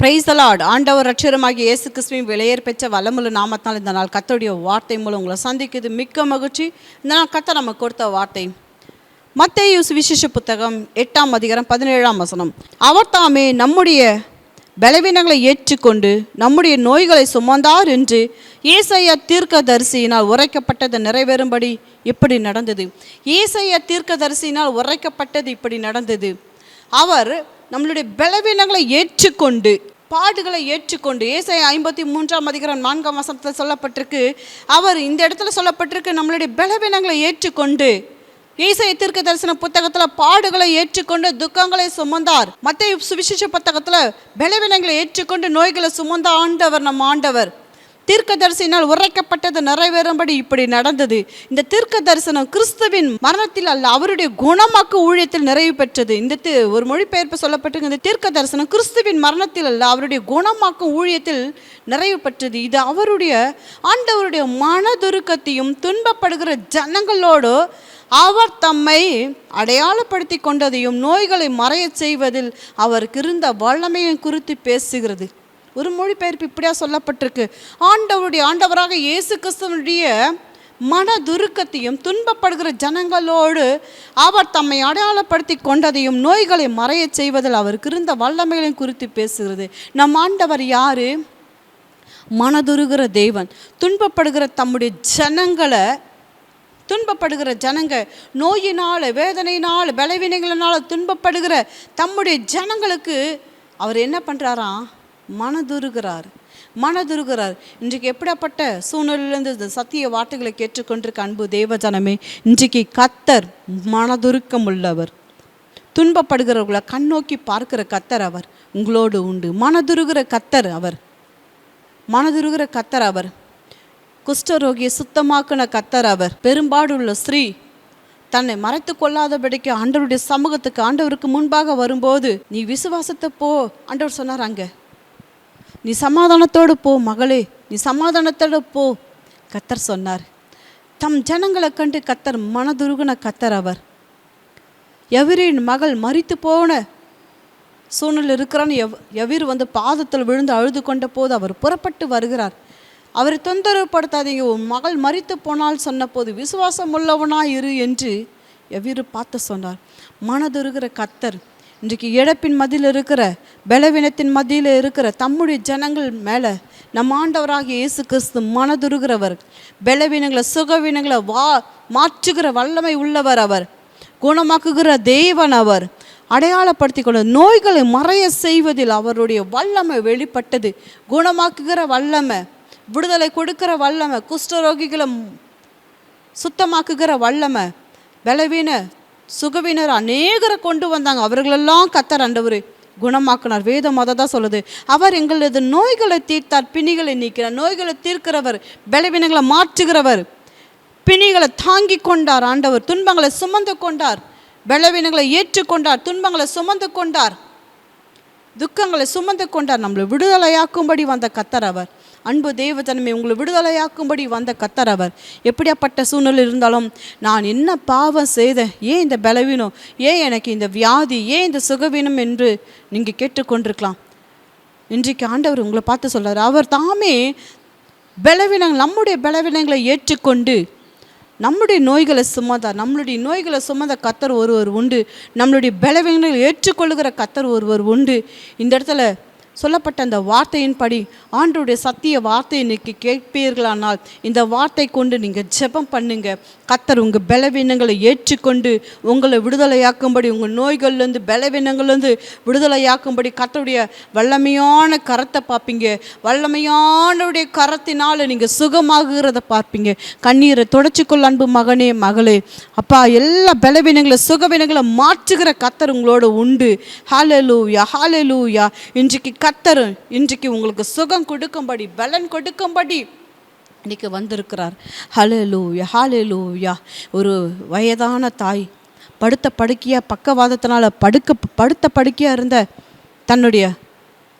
Price Lord ஆண்டவர் ரட்சரமாகிய இயேசு கிறிஸ்துவின் விலையேற் பெற்ற வல்லமுள்ள நாமத்தினால் இந்த நாள் கத்தருடைய வார்த்தை மூலம் உங்களை சந்திக்குது மிக்க மகிழ்ச்சி. இந்த நாள் கத்த நம்ம கொடுத்த வார்த்தை. மத்திய விசேஷ புத்தகம் எட்டாம் அதிகாரம் பதினேழாம் வசனம். அவர் தாமே நம்முடைய பலவீனங்களை ஏற்றுக்கொண்டு நம்முடைய நோய்களை சுமந்தார் என்று ஏசையா தீர்க்கதரிசியினால் உரைக்கப்பட்டது நிறைவேறும்படி இப்படி நடந்தது. ஏசையா தீர்க்கதரிசியினால் உரைக்கப்பட்டது இப்படி நடந்தது. அவர் நம்மளுடைய பலவீனங்களை ஏற்றுக்கொண்டு பாடுகளை ஏற்றுக்கொண்டு ஏசை ஐம்பத்தி மூன்றாம் அதிகாரம் நான்காம் வசனத்தில் சொல்லப்பட்டிருக்கு. அவர் இந்த இடத்துல சொல்லப்பட்டிருக்கு நம்மளுடைய பலவீனங்களை ஏற்றுக்கொண்டு ஏசாய தீர்க்க தரிசன புத்தகத்தில் பாடுகளை ஏற்றுக்கொண்டு துக்கங்களை சுமந்தார். மத்திய சுவிசேஷ புத்தகத்தில் பலவீனங்களை ஏற்றுக்கொண்டு நோய்களை சுமந்த ஆண்டவர் நம் ஆண்டவர். தீர்க்க தரிசனால் உரைக்கப்பட்டது நிறைவேறும்படி இப்படி நடந்தது. இந்த தீர்க்க தரிசனம் கிறிஸ்துவின் மரணத்தில் அல்ல அவருடைய குணமாக்கு ஊழியத்தில் நிறைவு பெற்றது. இந்த ஒரு மொழிபெயர்ப்பு சொல்லப்பட்டிருக்க இந்த தீர்க்க தரிசனம் கிறிஸ்துவின் மரணத்தில் அல்ல அவருடைய குணமாக்கும் ஊழியத்தில் நிறைவு பெற்றது. இது அவருடைய ஆண்டவருடைய மனதுருக்கத்தையும் துன்பப்படுகிற ஜனங்களோடு அவர் தம்மை அடையாளப்படுத்தி கொண்டதையும் நோய்களை மறையச் செய்வதில் அவருக்கு இருந்த வல்லமையை குறித்து பேசுகிறது. ஒரு மொழிபெயர்ப்பு இப்படியாக சொல்லப்பட்டிருக்கு. ஆண்டவருடைய ஆண்டவராக இயேசு கிறிஸ்துவனுடைய மனதுருக்கத்தையும் துன்பப்படுகிற ஜனங்களோடு அவர் தம்மை அடையாளப்படுத்தி கொண்டதையும் நோய்களை மறையச் செய்வதில் அவருக்கு இருந்த வல்லமைகளையும் குறித்து பேசுகிறது. நம் ஆண்டவர் யாரு? மனதுருகிற தேவன். துன்பப்படுகிற தம்முடைய ஜனங்களை துன்பப்படுகிற ஜனங்க நோயினால் வேதனையினால் பலவீனங்களினால் துன்பப்படுகிற தம்முடைய ஜனங்களுக்கு அவர் என்ன பண்ணுறாராம் மனதுருகிறார். மனதுருகிறார். இன்றைக்கு எப்படிப்பட்ட சூழ்நிலையிலிருந்து இந்த சத்திய வார்த்தைகளை கேட்டுக்கொண்டிருக்க அன்பு தேவஜனமே இன்றைக்கு கத்தர் மனதுருக்கம் உள்ளவர் துன்பப்படுகிறவர்களை கண்ணோக்கி பார்க்கிற கத்தர் அவர். உங்களோடு உண்டு. மனதுருகிற கத்தர் அவர். மனதுருகிற கத்தர் அவர். குஷ்டரோகியை சுத்தமாக்கின கத்தர் அவர். பெரும்பாடுள்ள ஸ்ரீ தன்னை மறைத்து கொள்ளாதபடிக்கு ஆண்டவருடைய சமூகத்துக்கு ஆண்டவருக்கு முன்பாக வரும்போது நீ விசுவாசத்தை போ. ஆண்டவர் சொன்னார் அங்கே. நீ சமாதானத்தோடு போ மகளே. நீ சமாதானத்தோடு போ கத்தர் சொன்னார். தம் ஜனங்களை கண்டு கத்தர் மனதுருகுன கத்தர் அவர். எவிரின் மகள் மறித்து போன சூழ்நிலை இருக்கிறான்னு எவ் எவிர் வந்து பாதத்தில் விழுந்து அழுது கொண்ட போது அவர் புறப்பட்டு வருகிறார். அவரை தொந்தரவுப்படுத்தாதீங்க உன் மகள் மறித்து போனால் சொன்னபோது விசுவாசம் உள்ளவனா இரு என்று எவ்விரு பார்த்து சொன்னார். மனதுருகிற கத்தர் இன்றைக்கு இழப்பின் மதியில் இருக்கிற பலவீனத்தின் மதியில் இருக்கிற தம்முடைய ஜனங்கள் மேலே நம் ஆண்டவராகிய இயேசு கிறிஸ்து மனதுருகிறவர். பலவீனங்களை சுகவீனங்களை வா மாற்றுகிற வல்லமை உள்ளவர் அவர். குணமாக்குகிற தேவன் அவர். அடையாளப்படுத்தி கொண்ட நோய்களை மறைய செய்வதில் அவருடைய வல்லமை வெளிப்பட்டது. குணமாக்குகிற வல்லமை விடுதலை கொடுக்கிற வல்லமை குஷ்டரோகிகளை சுத்தமாக்குகிற வல்லமை பலவீன சுகவினர் அநேகரை கொண்டு வந்தாங்க. அவர்களெல்லாம் கத்தர் ஆண்டவர் குணமாக்குனார். வேதம் அதை தான் சொல்லுது. அவர் எங்களது நோய்களை தீர்த்தார் பிணிகளை நீக்கிறார் நோய்களை தீர்க்கிறவர் பலவீனங்களை மாற்றுகிறவர் பிணிகளை தாங்கி கொண்டார். ஆண்டவர் துன்பங்களை சுமந்து கொண்டார். பலவீனங்களை ஏற்றுக்கொண்டார் துன்பங்களை சுமந்து கொண்டார். துக்கங்களை சுமந்து கொண்டார். நம்மளை விடுதலையாக்கும்படி வந்த கத்தர் அவர். அன்பு தேவஜனமே உங்களை விடுதலையாக்கும்படி வந்த கத்தர் அவர். எப்படியாப்பட்ட சூழ்நிலை இருந்தாலும் நான் என்ன பாவம் செய்தேன் ஏன் இந்த பலவீனம் ஏன் எனக்கு இந்த வியாதி ஏன் இந்த சுகவீனம் என்று நீங்கள் கேட்டுக்கொண்டிருக்கலாம். இன்றைக்கு ஆண்டவர் உங்களை பார்த்து சொல்கிறார் அவர் தாமே பலவீனங்கள் நம்முடைய பலவீனங்களை ஏற்றுக்கொண்டு நம்முடைய நோய்களை சுமந்தார். நம்மளுடைய நோய்களை சுமந்த கத்தர் ஒருவர் உண்டு. நம்மளுடைய பலவீனங்களை ஏற்றுக்கொள்ளுகிற கத்தர் ஒருவர் உண்டு. இந்த இடத்துல சொல்லப்பட்ட அந்த வார்த்தையின்படி ஆண்டோடைய சத்திய வார்த்தை இன்னைக்கு கேட்பீர்களானால் இந்த வார்த்தை கொண்டு நீங்கள் ஜெபம் பண்ணுங்க. கத்தர் உங்கள் பலவீனங்களை ஏற்றுக்கொண்டு உங்களை விடுதலையாக்கும்படி உங்கள் நோய்கள்லேருந்து பலவீனங்கள்லேருந்து விடுதலையாக்கும்படி கத்தருடைய வல்லமையான கரத்தை பார்ப்பீங்க. வல்லமையானவுடைய கரத்தினால் நீங்கள் சுகமாகிறத பார்ப்பீங்க. கண்ணீரை தொடச்சிக்கொள் அன்பு மகனே மகளே. அப்பா எல்லா பலவீனங்களை சுகவீனங்களை மாற்றுகிற கத்தர் உங்களோட உண்டு. ஹாலலூயா ஹாலலூயா இன்றைக்கு கத்தர் இன்றைக்கு உங்களுக்கு சுகம் கொடுக்கும்படி பலன் கொடுக்கும்படி இன்னைக்கு வந்திருக்கிறார். ஹலலூயா ஹalleluya. ஒரு வயதான தாய் படுத்த படுக்கையாக பக்கவாதத்தினால் படுக்க படுத்த படுக்கையாக இருந்த தன்னுடைய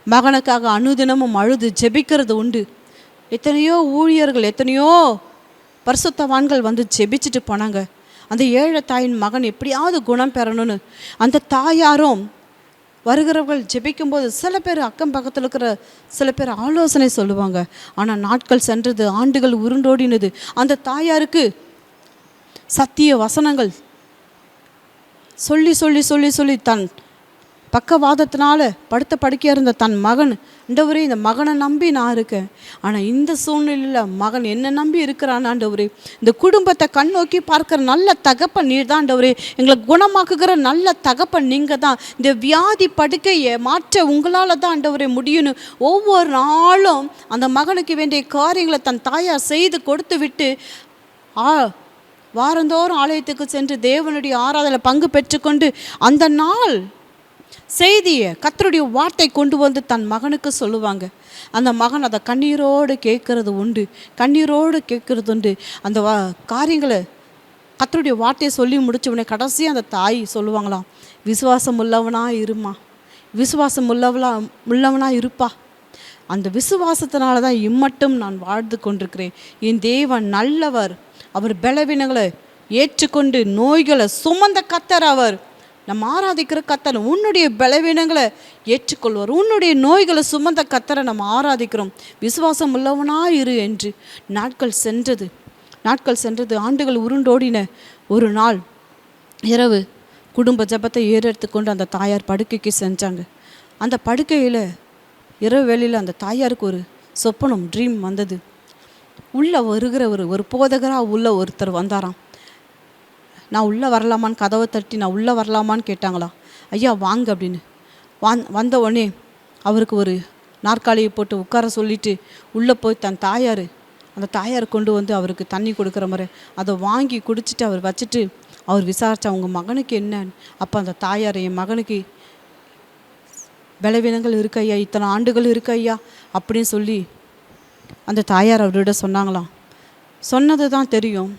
மகனுக்காக அனுதினமும் அழுது ஜெபிக்கிறது உண்டு. எத்தனையோ ஊழியர்கள் எத்தனையோ பரிசுத்தவான்கள் வந்து ஜெபிச்சுட்டு போனாங்க. அந்த ஏழை தாயின் மகன் எப்படியாவது குணம் பெறணும்னு அந்த தாயாரும் வருகிறவர்கள் ஜெபிக்கும்போது சில பேர் அக்கம் பக்கத்தில் இருக்கிற சில பேர் ஆலோசனை சொல்லுவாங்க. ஆனால் நாட்கள் சென்றது ஆண்டுகள் உருண்டோடினது. அந்த தாயாருக்கு சத்திய வசனங்கள் சொல்லி சொல்லி சொல்லி சொல்லி தன் பக்கவாதத்தினால படுத்த படுக்கையாக இருந்த தன் மகன் ஆண்டவரே இந்த மகனை நம்பி நான் இருக்கேன். ஆனால் இந்த சூழ்நிலையில் மகன் என்ன நம்பி இருக்கிறான் ஆண்டவரே. இந்த குடும்பத்தை கண்ணோக்கி பார்க்குற நல்ல தகப்பன் நீர் தான் ஆண்டவரே. எங்களை குணமாக்குகிற நல்ல தகப்பன் நீங்கள் தான். இந்த வியாதி படுக்கையை மாற்ற உங்களால் தான் ஆண்டவரே முடியும்னு ஒவ்வொரு நாளும் அந்த மகனுக்கு வேண்டிய காரியங்களை தன் தாயார் செய்து கொடுத்து விட்டு ஆ வாரந்தோறும் ஆலயத்துக்கு சென்று தேவனுடைய ஆராதனை பங்கு பெற்றுக்கொண்டு அந்த நாள் செய்தியை கத்தருடைய வார்த்தை கொண்டு வந்து தன் மகனுக்கு சொல்லுவாங்க. அந்த மகன் அதை கண்ணீரோடு கேட்கறது உண்டு. கண்ணீரோடு கேட்கறது உண்டு. அந்த வா காரியங்களை கத்தருடைய வார்த்தையை சொல்லி முடிச்ச உடனே கடைசியாக அந்த தாய் சொல்லுவாங்களாம் விசுவாசம் உள்ளவனா இருமா? விசுவாசம் உள்ளவளா உள்ளவனா இருப்பா? அந்த விசுவாசத்தினால தான் இம்மட்டும் நான் வாழ்ந்து கொண்டிருக்கிறேன். என் தேவன் நல்லவர். அவர் பலவீனங்களை ஏற்றுக்கொண்டு நோய்களை சுமந்த கத்தர் அவர். நம்ம ஆராதிக்கிற கத்தர் உன்னுடைய பலவீனங்களை ஏற்றுக்கொள்வார். உன்னுடைய நோய்களை சுமந்த கத்தரை நம்ம ஆராதிக்கிறோம். விசுவாசம் உள்ளவனாக இரு என்று நாட்கள் சென்றது. நாட்கள் சென்றது ஆண்டுகள் உருண்டோடின ஒரு நாள். இரவு குடும்ப ஜெபத்தை ஏறெடுத்து கொண்டு அந்த தாயார் படுக்கைக்கு செஞ்சாங்க அந்த படுக்கையில் இரவு வேளையில் அந்த தாயாருக்கு ஒரு சொப்பனம் ட்ரீம் வந்தது. உள்ளே வருகிற ஒரு ஒரு போதகராக உள்ள ஒருத்தர் வந்தாராம். நான் உள்ளே வரலாமான்னு கதவை தட்டி நான் உள்ளே வரலாமான்னு கேட்டாங்களா? ஐயா வாங்க அப்படின்னு. வான் வந்த உடனே அவருக்கு ஒரு நாற்காலியை போட்டு உட்கார சொல்லிட்டு உள்ளே போய் தன் தாயார் அந்த தாயார் கொண்டு வந்து அவருக்கு தண்ணி கொடுக்குற மாதிரி அதை வாங்கி குடிச்சிட்டு அவர் வச்சுட்டு அவர் விசாரித்தா உங்கள் மகனுக்கு என்னன்னு? அப்போ அந்த தாயார் என் மகனுக்கு பலவீனங்கள் இருக்கு ஐயா இத்தனை ஆண்டுகள் இருக்கு ஐயா அப்படின்னு சொல்லி அந்த தாயார் அவரோட சொன்னாங்களாம். சொன்னது தான் தெரியும்.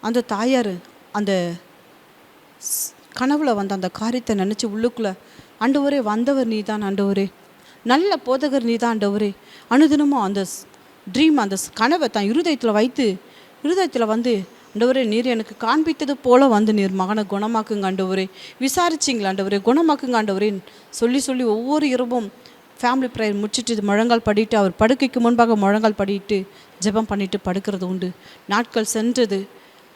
அந்த தாயார் அந்த ஸ்- கனவுல வந்த அந்த காரியத்தை நினச்சி உள்ளுக்குள்ளே ஆண்டவரே வந்தவர் நீ தான் ஆண்டவரே. நல்ல போதகர் நீ தான் ஆண்டவரே. அனுதினமும் அந்த ட்ரீம் அந்த ஸ்- கனவை தான் இருதயத்தில் வைத்து இருதயத்தில் வந்து ஆண்டவரே நீர் எனக்கு காண்பித்தது போல வந்து நீர் மகனை குணமாக்குங்க ஆண்டவரே. விசாரிச்சிங்களா ஆண்டவரே? குணமாக்குங்க ஆண்டவரே. சொல்லி சொல்லி ஒவ்வொரு இரவும் ஃபேமிலி ப்ரேயர் முடிச்சிட்டு முழங்கால் படிட்டு அவர் படுக்கைக்கு முன்பாக முழங்கால் படிட்டு ஜெபம் பண்ணிட்டு படுக்கிறது உண்டு. நாட்கள் சென்றது.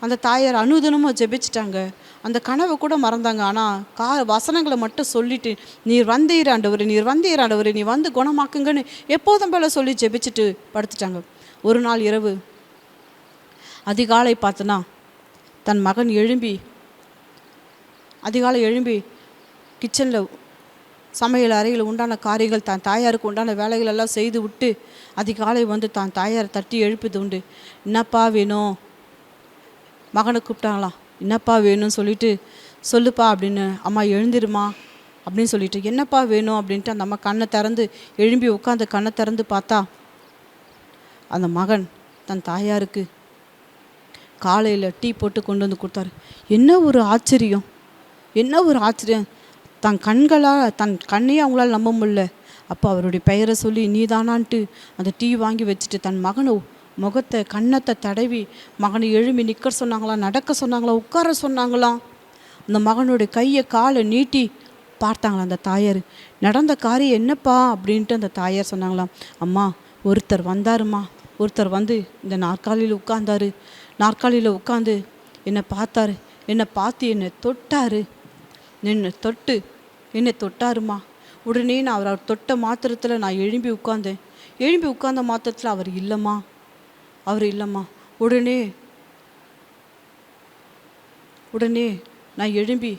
அந்த தாயார் அனுதினமும் ஜெபிச்சிட்டாங்க. அந்த கனவை கூட மறந்தாங்க. ஆனால் கா வசனங்களை மட்டும் சொல்லிட்டு நீர் வந்தீர் ஆண்டவரே நீர் வந்தீர் ஆண்டவரே நீ வந்து குணமாக்குங்கன்னு எப்போதும் போல சொல்லி ஜெபிச்சுட்டு படுத்துட்டாங்க. ஒரு நாள் இரவு அதிகாலை பார்த்தனா தன் மகன் எழும்பி அதிகாலை எழும்பி கிச்சனில் சமையல் அறையில் உண்டான காரியங்கள் தான் தாயாருக்கு உண்டான வேலைகள் எல்லாம் செய்து விட்டு அதிகாலை வந்து தான் தாயாரை தட்டி எழுப்புது உண்டு. என்னப்பா வேணும்? மகனை கூப்பிட்டாங்களாம் என்னப்பா வேணும்னு சொல்லிட்டு சொல்லுப்பா அப்படின்னு அம்மா எழுந்திருமா அப்படின்னு சொல்லிட்டு என்னப்பா வேணும் அப்படின்ட்டு அந்த அம்மா கண்ணை திறந்து எழும்பி உட்காந்து கண்ணை திறந்து பார்த்தா அந்த மகன் தன் தாயாருக்கு காலையில் டீ போட்டு கொண்டு வந்து கொடுத்தாரு. என்ன ஒரு ஆச்சரியம்? என்ன ஒரு ஆச்சரியம்? தன் கண்களால் தன் கண்ணையே அவங்களால் நம்ப முடியல. அப்போ அவருடைய பெயரை சொல்லி நீதானான்ட்டு அந்த டீ வாங்கி வச்சுட்டு தன் மகனை முகத்தை கன்னத்தை தடவி மகனை எழும்பி நிற்க சொன்னாங்களாம் நடக்க சொன்னாங்களாம் உட்கார சொன்னாங்களாம் அந்த மகனுடைய கையை காலை நீட்டி பார்த்தாங்களாம் அந்த தாயார். நடந்த காரியம் என்னப்பா அப்படின்ட்டு அந்த தாயார் சொன்னாங்களாம் அம்மா ஒருத்தர் வந்தாருமா ஒருத்தர் வந்து இந்த நாற்காலியில் உட்காந்தாரு நாற்காலியில் உட்காந்து என்னை பார்த்தாரு. என்னை பார்த்து என்னை தொட்டாரு. என்னை தொட்டு என்னை தொட்டாருமா உடனே நான் அவர் அவர் தொட்ட மாத்திரத்தில் நான் எழும்பி உட்காந்தேன் எழும்பி உட்கார்ந்த மாத்திரத்தில் அவர் இல்லைம்மா. அவர் இல்லைம்மா. உடனே உடனே நான் எழும்பி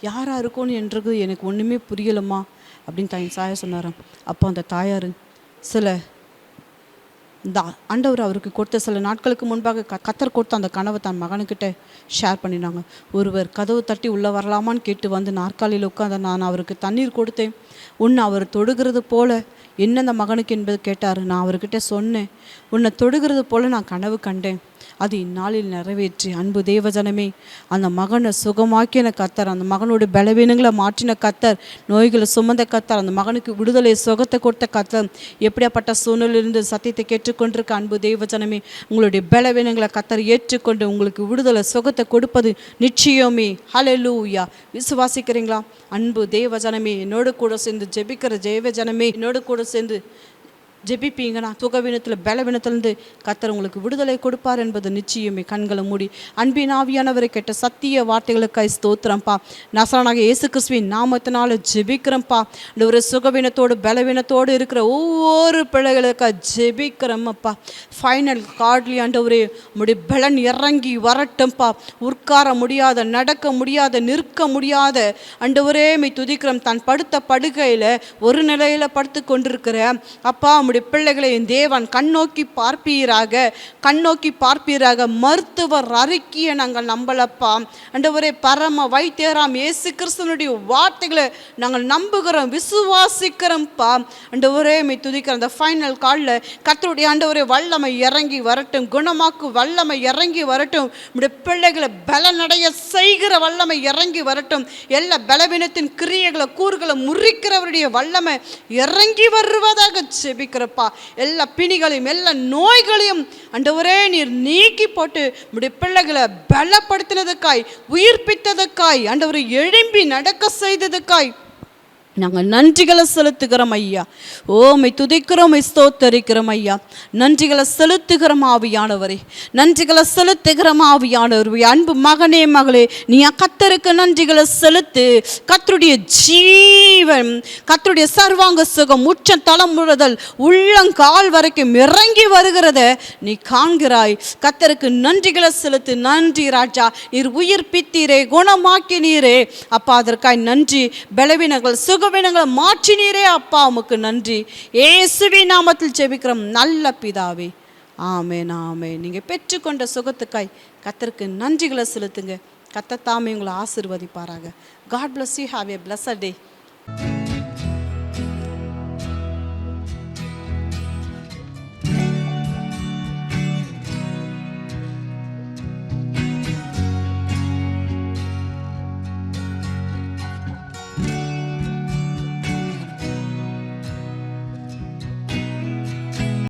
யாராக இருக்கோன்னு என்றது எனக்கு ஒன்றுமே புரியலம்மா அப்படின்னு தாய் சாய சொன்னாராம். அப்போ அந்த தாயார் சில இந்த ஆண்டவர் அவருக்கு கொடுத்த சில நாட்களுக்கு முன்பாக க கத்தர் கொடுத்த அந்த கனவை தன் மகனுக்கிட்ட ஷேர் பண்ணினாங்க. ஒருவர் கதவு தட்டி உள்ளே வரலாமான்னு கேட்டு வந்து நாற்காலியில் உட்காந்து நான் அவருக்கு தண்ணீர் கொடுத்தேன். உன்னை அவர் தொடுகிறது போல என்ன அந்த மகனுக்கு என்பது கேட்டார். நான் அவர்கிட்ட சொன்னேன். உன்னை தொடுகிறது போல நான் கனவு கண்டேன். அது இந்நாளில் நிறைவேற்றி. அன்பு தேவஜனமே அந்த மகனை சுகமாக்கின கத்தர் அந்த மகனோட பலவீனங்களை மாற்றின கத்தர் நோய்களை சுமந்த கத்தர் அந்த மகனுக்கு விடுதலை சுகத்தை கொடுத்த கத்தர் எப்படியாப்பட்ட சூழ்நிலிருந்து சத்தியத்தை கேட்டுக்கொண்டிருக்க அன்பு தேவஜனமே உங்களுடைய பலவீனங்களை கத்தர் ஏற்றுக்கொண்டு உங்களுக்கு விடுதலை சுகத்தை கொடுப்பது நிச்சயமே. ஹலலூயா விசுவாசிக்கிறீங்களா? அன்பு தேவஜனமே என்னோடு கூட சேர்ந்து ஜெபிக்கிற தேவஜனமே என்னோடு கூட சேர்ந்து ஜெபிப்பீங்கன்னா சுகவீனத்தில் பலவீனத்திலிருந்து கத்தர் உங்களுக்கு விடுதலை கொடுப்பார் என்பது நிச்சயமே. கண்களை மூடி அன்பின் ஆவியானவரை கேட்ட சத்திய வார்த்தைகளுக்காய் ஸ்தோத்திரம்ப்பா நசரனாக இயேசு கிறிஸ்துவின் நாமத்தினால ஜெபிக்கிறோம்ப்பா இந்த ஒரு சுகவீனத்தோடு பலவீனத்தோடு இருக்கிற ஒவ்வொரு பிள்ளைகளுக்காக ஜெபிக்கிறோமப்பா. ஃபைனல் கார்ட்லி ஆண்டவரே முடி பலன் இறங்கி வரட்டும்ப்பா உட்கார முடியாத நடக்க முடியாத நிற்க முடியாத அண்டவரே மை துதிக்கிறோம். தான் படுத்த படுகையில் ஒரு நிலையில் படுத்து கொண்டிருக்கிற அப்பா உம்முடைய பிள்ளைகளை என் தேவன் கண்ணோக்கி பார்ப்பீராக கண்ணோக்கி பார்ப்பீராக. மருத்துவர் அறிக்கையை நாங்கள் நம்பலப்பா. அண்டவரே பரம வைத்தியராம் இயேசு கிறிஸ்தனுடைய வார்த்தைகளை நாங்கள் நம்புகிறோம் விசுவாசிக்கிறோம்ப்பா அண்டவரே மை துதிக்கிற அந்த ஃபைனல் காலில் கத்தருடைய ஆண்டவரே வல்லமை இறங்கி வரட்டும் குணமாக்கு வல்லமை இறங்கி வரட்டும். உடைய பிள்ளைகளை பலனடைய செய்கிற வல்லமை இறங்கி வரட்டும். எல்லா பலவீனத்தின் கிரியைகளை கூறுகளை முறிக்கிறவருடைய வல்லமை இறங்கி வருவதாக செபிக்கிறப்பா எல்லா பிணிகளையும் எல்லா நோய்களையும் அண்டவரே நீர் நீக்கி போட்டு உடைய பிள்ளைகளை பலப்படுத்தினதுக்காய் உயிர்ப்பித்ததுக்காய் அண்டவரை எழும்பி நடக்க செய்ததுக்காய். நாங்கள் நன்றிகளை செலுத்துகிறோம் ஐயா. ஓமை துதிக்கிறோம் ஸ்தோத்தரிக்கிறோம் ஐயா. நன்றிகளை செலுத்துகிறோம் ஆவியானவரே. நன்றிகளை செலுத்துகிறோம் ஆவியானவர். அன்பு மகனே மகளே நீ கத்தருக்கு நன்றிகளை செலுத்து. கத்தருடைய ஜீவன் கத்தருடைய சர்வாங்க சுகம் உச்ச தலைமுறுதல் உள்ளங்கால் வரைக்கும் இறங்கி வருகிறத நீ காண்கிறாய். கத்தருக்கு நன்றிகளை செலுத்து. நன்றி ராஜா. நீர் உயிர்ப்பித்தீரே குணமாக்கினீரே. அப்பா அதற்காய் நன்றி. பலவீனங்கள் சுகவீனங்களை மாற்றினீரே அப்பா உமக்கு நன்றி. ஏசுவி நாமத்தில் ஜெபிக்கிறோம். நல்ல பிதாவே. ஆமேன் ஆமென். நீங்கள் பெற்றுக்கொண்ட சுகத்துக்காய் கத்தருக்கு நன்றிகளை செலுத்துங்க. கத்தத்தாமே உங்களை ஆசிர்வதிப்பாராங்க God bless you. Have a blessed day.